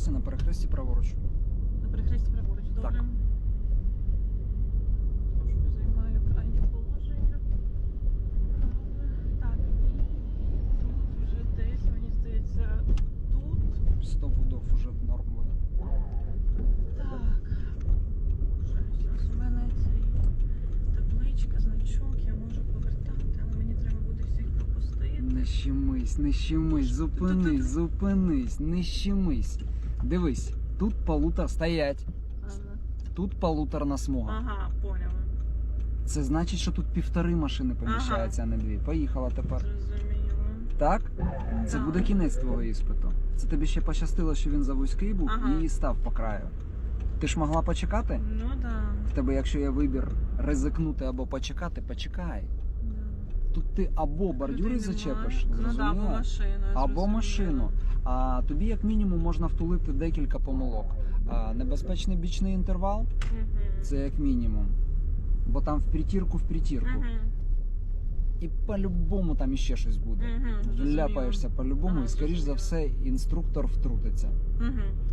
перехресті, на перехресті праворуч. На перехресті праворуч, добре. Так. Трошки займаю крайнє положення. Так, і тут вже десь, мені здається, тут. Стопудов уже норм буде. Так. Щось у мене цей табличка, значок, я можу повертати, але мені треба буде всіх пропустити. Не щемись, не щемись, зупинись, зупинись, не щемись. Дивись, тут полутор стоять, Ага. тут полуторна смуга. Ага, поняла. Це значить, що тут півтори машини поміщаються, а не дві. Поїхала тепер. Зрозуміло. Так? Це Так. буде кінець твого іспиту. Це тобі ще пощастило, що він завузький був Ага. і став по краю. Ти ж могла почекати? Ну да. В тебе, якщо є вибір ризикнути або почекати, почекай. Да. Тут ти або Людей бордюри нема. зачепиш, Ну да, або машину. або машину. А тобі, як мінімум, можна втулити декілька помилок. А, небезпечний бічний інтервал це як мінімум. Бо там в притірку в притірку. І по-любому там іще щось буде. Зрозуміло. Вляпаєшся по-любому, Ага, і скоріш за все інструктор втрутиться.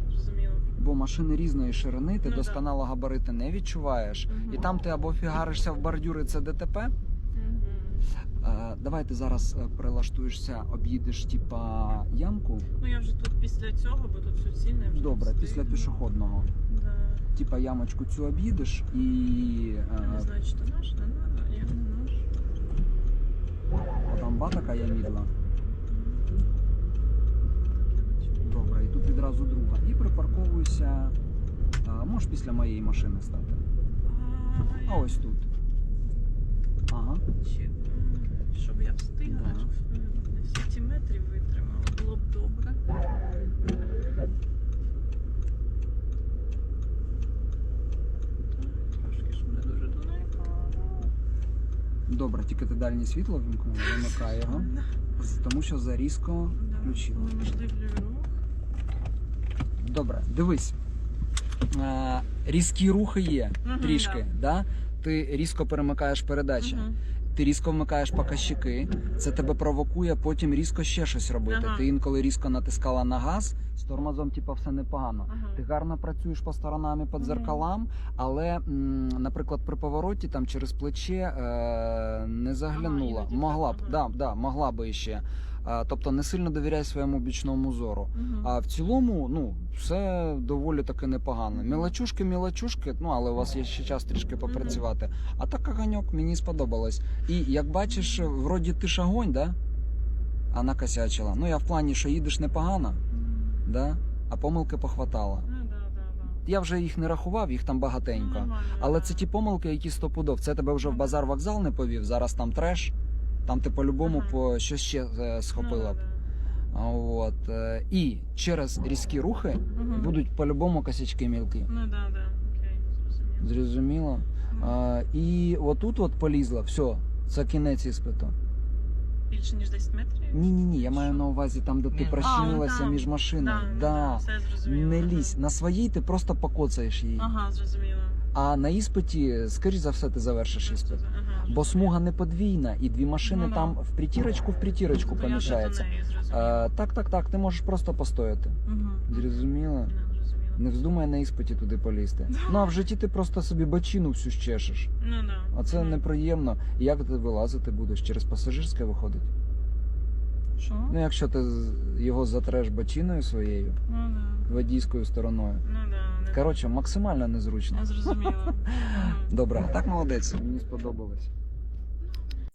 Зрозуміло. Бо машини різної ширини, ти Ну да. досконало габарити не відчуваєш. Мгм. І там ти або фігаришся в бордюри, це ДТП. Е, давай ти зараз е, прилаштуєшся, об'їдеш типа ямку. Ну я вже тут після цього, бо тут суцільне вже Добре, після пішохідного. Да. Типа ямочку цю об'їдеш і Я е, не знаю, чи то наш, не надо, я не наш. там ба така ямідла. Я Добре, і тут відразу друга. І припарковуйся. А, можеш після моєї машини стати. А я- ось тут. Ага. М, щоб я встигла, щоб м, 10 метрів витримала, було б добре. Трошки ж не дуже далеко. Добре, тільки ти дальнє світло вимкнула, вимикай його. Тому що зарізко включила. Унеможливлюю рух. Добре, дивись. Е, різкі рухи є трішки, да. Ти різко перемикаєш передачі. Ти різко вмикаєш показчики, це тебе провокує потім різко ще щось робити. Ага. Ти інколи різко натискала на газ, з тормозом, типу, все непогано. Ага. Ти гарно працюєш по сторонам і по дзеркалам, але, м, наприклад, при повороті там через плече е, не заглянула. Ага, могла б, ага. да, да, могла би ще. Тобто не сильно довіряй своєму бічному зору. Мгм. А в цілому, ну, все доволі таки непогано. Мілочушки, мілочушки, ну але у вас є ще час трішки попрацювати. А так ганьок мені сподобалось. І як бачиш, вроді ти ж огонь, да? А накосячила. Ну я в плані, що їдеш непогано, Мгм. да? а помилки похватало. Ну. Я вже їх не рахував, їх там багатенько. Але це ті помилки, які стопудов. Це тебе вже в базар вокзал не повів, зараз там треш. Там ти по-любому Ага. по щось ще е, схопила б. Ну, да, От. е, І через різкі рухи. Мгм. будуть по-любому косячки мілкі. Ну да, да, окей, зрозуміло. Зрозуміло. А, і отут от полізла, все, це кінець іспиту. Більше ніж 10 метрів? Ні, ні, ні, я маю на увазі там, де ти Ні. прощинилася А, між машинами. Да, Да. да, все зрозуміло. Не лізь. На своїй ти просто покоцаєш її. Ага, зрозуміло. А на іспиті, скоріш за все, ти завершиш іспит. Бо смуга не подвійна, і дві машини Ну, там в притірочку в притірочку Ну, поміщаються. Е, так, так, так, ти можеш просто постояти. Мгм. Зрозуміло? Не вздумай на іспиті туди полізти. Ну а в житті ти просто собі бочину всю щешеш. Ну да. А це неприємно. І Як ти вилазити будеш? Через пасажирське виходить? Що? Ну, якщо ти його затреш бочиною своєю, Ну да. водійською стороною. Коротше, максимально незручно. Я зрозуміла. Добре, так молодець. Мені сподобалось.